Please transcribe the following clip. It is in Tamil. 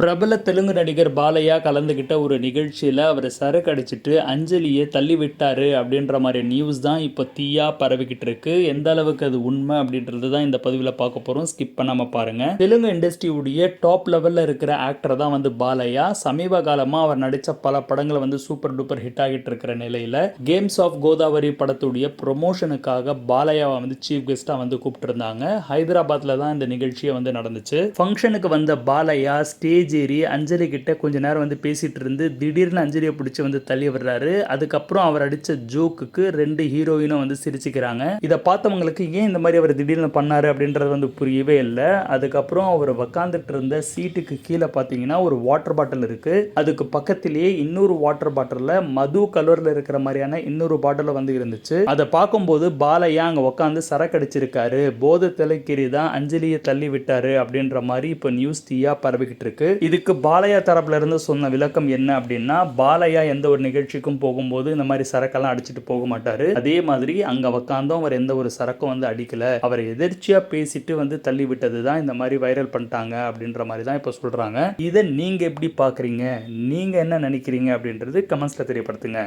பிரபல தெலுங்கு நடிகர் பாலையா கலந்துக்கிட்ட ஒரு நிகழ்ச்சியில் அவர் சரக்கு அடிச்சிட்டு அஞ்சலியை தள்ளி விட்டார் அப்படின்ற மாதிரி நியூஸ் தான் இப்போ தீயா பரவிக்கிட்டு இருக்கு. எந்த அளவுக்கு அது உண்மை அப்படின்றது தான் இந்த பதிவில் பார்க்க போகிறோம் ஸ்கிப் பண்ணாமல் பாருங்க. தெலுங்கு இண்டஸ்ட்ரியுடைய டாப் லெவலில் இருக்கிற ஆக்டர் தான் வந்து பாலையா. சமீப காலமாக அவர் நடித்த பல படங்களை வந்து சூப்பர் டூப்பர் ஹிட் ஆகிட்டு இருக்கிற நிலையில் கேம்ஸ் ஆஃப் கோதாவரி படத்துடைய ப்ரொமோஷனுக்காக பாலையாவை வந்து சீஃப் கெஸ்ட்டாக வந்து கூப்பிட்டுருந்தாங்க. ஹைதராபாத்தில் தான் இந்த நிகழ்ச்சியை வந்து நடந்துச்சு. ஃபங்க்ஷனுக்கு வந்த பாலையா ஸ்டேஜ் ஏறி அஞ்சலி கிட்ட கொஞ்ச நேரம் வந்து பேசிட்டு இருந்து திடீர்னு அஞ்சலியை பிடிச்சி வந்து தள்ளி விடுறாரு. அதுக்கப்புறம் அவர் அடிச்ச ஜோக்குக்கு ரெண்டு ஹீரோயினும் வந்து சிரிச்சுக்கிறாங்க. இதை பார்த்தவங்களுக்கு ஏன் இந்த மாதிரி அவர் திடீர்னு பண்ணாரு அப்படின்றது வந்து புரியவே இல்லை. அதுக்கப்புறம் அவர் உக்காந்துட்டு இருந்த சீட்டுக்கு கீழே பார்த்தீங்கன்னா ஒரு வாட்டர் பாட்டில் இருக்கு. அதுக்கு பக்கத்திலேயே இன்னொரு வாட்டர் பாட்டிலில் மது கலரில் இருக்கிற மாதிரியான இன்னொரு பாட்டில் வந்து இருந்துச்சு. அதை பார்க்கும்போது பாலையா அங்கே உட்காந்து சரக்கு அடிச்சிருக்காரு போதை தலைக்கேறி தான் அஞ்சலியை தள்ளி விட்டாரு அப்படின்ற மாதிரி இப்போ நியூஸ் தீயா பரவிக்கிட்டு இருக்கு. இதுக்கு பாலையா தரப்புல இருந்து சொன்ன விளக்கம் என்ன அப்படின்னா பாலையா எந்த ஒரு நிகழ்ச்சிக்கும் போகும்போது இந்த மாதிரி சரக்கெல்லாம் அடிச்சுட்டு போக மாட்டாரு. அதே மாதிரி அங்க உக்காந்தும் அவர் எந்த ஒரு சரக்கும் வந்து அடிக்கல. அவர் எதிர்ச்சியா பேசிட்டு வந்து தள்ளி விட்டது தான் இந்த மாதிரி வைரல் பண்ணிட்டாங்க அப்படின்ற மாதிரி தான் இப்போ சொல்றாங்க. இதை நீங்க எப்படி பாக்குறீங்க? நீங்க என்ன நினைக்கிறீங்க அப்படின்றது கமெண்ட்ஸ்ல தெரியப்படுத்துங்க.